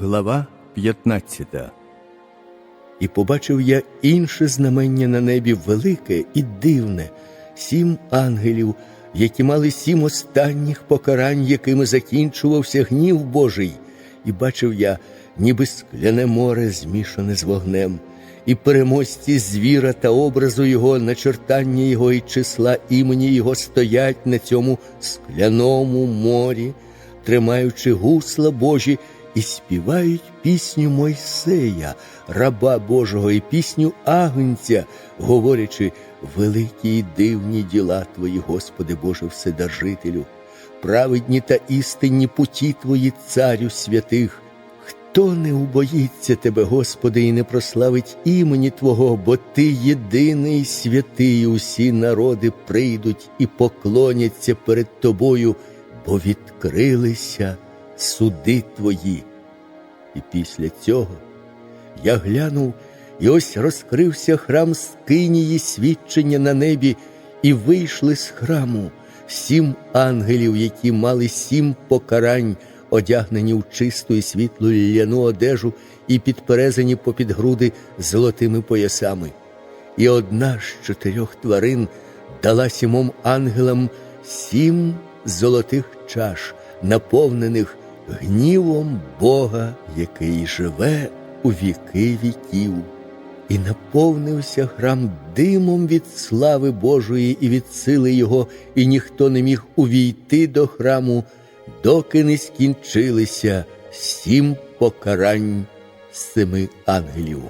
Глава 15 І побачив я інше знамення на небі велике і дивне, сім ангелів, які мали сім останніх покарань, якими закінчувався гнів Божий, і бачив я, ніби скляне море змішане з вогнем, і переможці звіра та образу його, начертання його і числа імені його стоять на цьому скляному морі, тримаючи гусла Божі і співають пісню Мойсея, раба Божого, і пісню Агнця, говорячи великі і дивні діла Твої, Господи Боже Вседержителю, праведні та істинні путі Твої, Царю святих. Хто не убоїться Тебе, Господи, і не прославить імені Твого, бо Ти єдиний святий, усі народи прийдуть і поклоняться перед Тобою, бо відкрилися суди Твої. І після цього я глянув, і ось розкрився храм скинії свідчення на небі, і вийшли з храму сім ангелів, які мали сім покарань, одягнені в чисту і світлу ляну одежу і підперезані попід груди золотими поясами. І одна з чотирьох тварин дала сімом ангелам сім золотих чаш, наповнених гнівом Бога, який живе у віки віків. І наповнився храм димом від слави Божої і від сили Його, і ніхто не міг увійти до храму, доки не скінчилися сім покарань семи ангелів.